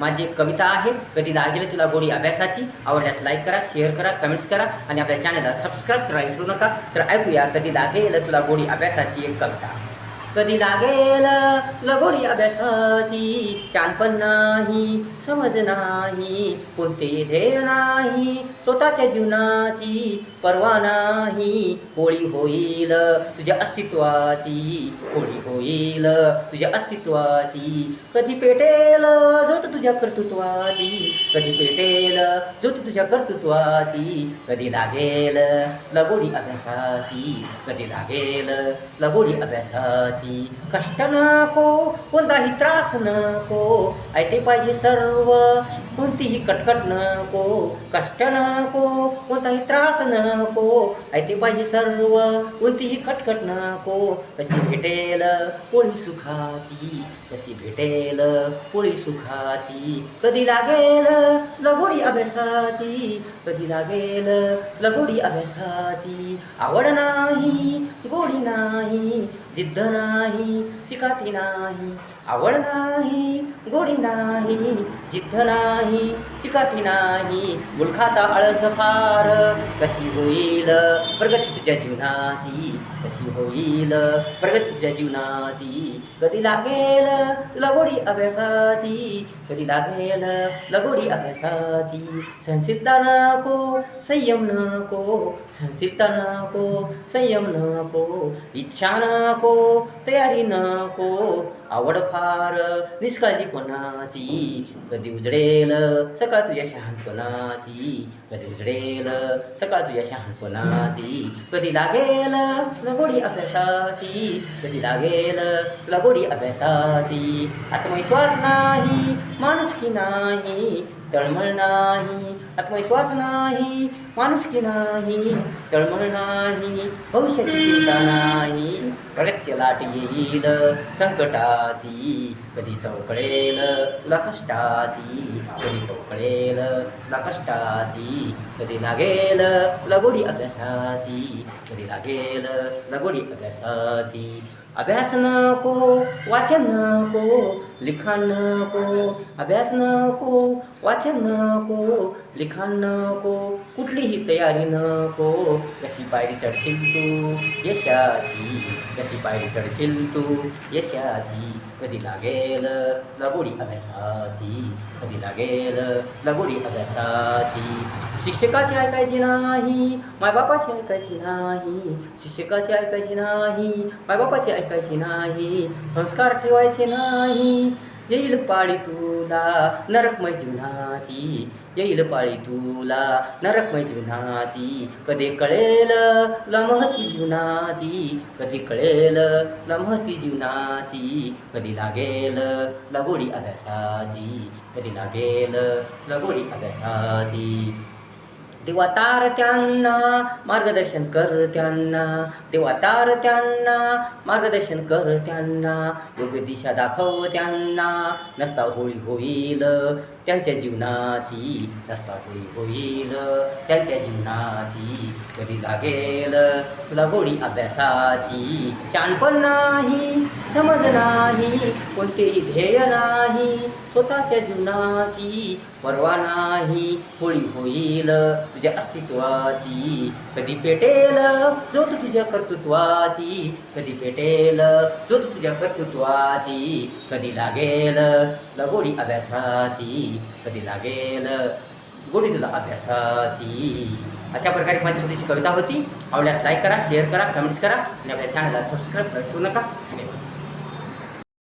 माझी एक कविता आहे. कधी लागेल तुला गोडी अभ्यासाची? आवडल्यास लाईक करा शेअर करा कमेंट्स करा आणि आपल्या चॅनलला सबस्क्राईब करा विसरू नका. तर ऐकूया कधी लागेल तुला गोडी अभ्यासाची एक कविता. कधी लागेल लगोरी अभ्यासाची? अभ्यासाची चानपण नाही समज नाही कोणते ध्येय नाही स्वतःच्या जीवनाची पर्वा नाही. होळी होईल तुझ्या अस्तित्वाची होळी होईल तुझ्या अस्तित्वाची. कधी पेटेल जोत तुझ्या कर्तृत्वाची? कधी पेटेल जोत तुझ्या कर्तृत्वाची? कधी लागेल लगोडी अभ्यासाची? कधी लागेल लगोडी अभ्यासाची? कष्ट नको कोणताही त्रास नको. ऐकले पाहिजे सर्व. कोणतीही कटकट नको कष्ट नको कोणताही त्रास नको ऐकते पाहिजे सर्व कोणतीही कटकट नको कशी भेटेल पोळी सुखाची? कशी भेटेल पोळी सुखाची? कधी लागेल लगोडी अभ्यासाची? कधी लागेल लगोडी अभ्यासाची? आवड नाही गोडी नाही जिद्द नाही चिकाटी नाही आवड नाही गोडी नाही जिद्द नाही चिकाटी नाही. मुलखाचा आळस फार कशी होईल प्रगती तुझ्या जीवनाची? कशी होईल प्रगती तुझ्या जीवनाची? कधी लागेल लगोडी अभ्यासाची? कधी लागेल लगोडी अभ्यासाची? संसिद्धा नको संयम नको संसिद्धा नको संयम नको इच्छा नको तयारी नको को आवड फार निष्काळजीपणाची कधी उजडेल सकाळ तुझ्या शहाणपणाची कधी उजडेल सकाळ तुझ्या शहाणपणाची कधी लागेल लगोडी अभ्यासाची? कधी लागेल लगोडी अभ्यासाची? आत्मविश्वास नाही माणुसकी नाही? तळमळ नाही आत्मविश्वास नाही माणुसकी नाही? तळमळ नाही भविष्याची चिंता नाही. प्रगतचे लाट येईल कष्टाची कधी चौकळेल तुला कष्टाची कधी चौकळेल तुला कष्टाची कधी लागेल लगोडी अभ्यासाची. कधी लागेल लगोडी अभ्यासाची. अभ्यास नको वाचन नको लिखाण नको अभ्यास नको वाचन नको लिखाण नको कुठलीही तयारी नको कशी पायरी चढशील तू यशाची. कशी पायरी चढशील तू यशाची. कधी लागेल लगोडी अभ्यासाची. कधी लागेल लगोडी अभ्यासाची. शिक्षकाची ऐकायची नाही मायबापाची ऐकायची नाही. शिक्षकाची ऐकायची नाही मायबापाची ऐकायची नाही. संस्कार ठेवायचे नाही. येईल पाळी तुला नरकमय जीवनाची. येईल पाळी तुला नरकमय जीवनाची. कधी कळेल लमहती जीवनाची? कधी कळेल लमहती जीवनाची? कधी लागेल लगोडी गोडी अभ्यासाची? कधी लागेल लगोडी गोडी अभ्यासाची? देवा तार त्यांना मार्गदर्शन कर त्यांना. देवा तार त्यांना मार्गदर्शन कर त्यांना. योग्य दिशा दाखव त्यांना. नसता होळी होईल त्यांच्या जीवनाची. नसता होळी होईल त्यांच्या जीवनाची. कधी लागेल? तुला गोडी अभ्यासाची. शानपण नाही. समज नाही कोणतेही ध्येय नाही स्वतःच्या जीवनाची परवा नाही होळी होईल तुझ्या अस्तित्वाची. कधी पेटेल जोत तुझ्या कर्तृत्वाची? कधी पेटेल जोत तुझ्या कर्तृत्वाची? कधी लागेल लगोडी अभ्यासाची? कधी लागेल गोडी तुला अभ्यासाची? अशा प्रकारे माझी छोटीशी कविता होती. आवडल्यास लाईक करा शेअर करा कमेंट्स करा आणि आपल्या चॅनलला सबस्क्राईब करू नका. धन्यवाद.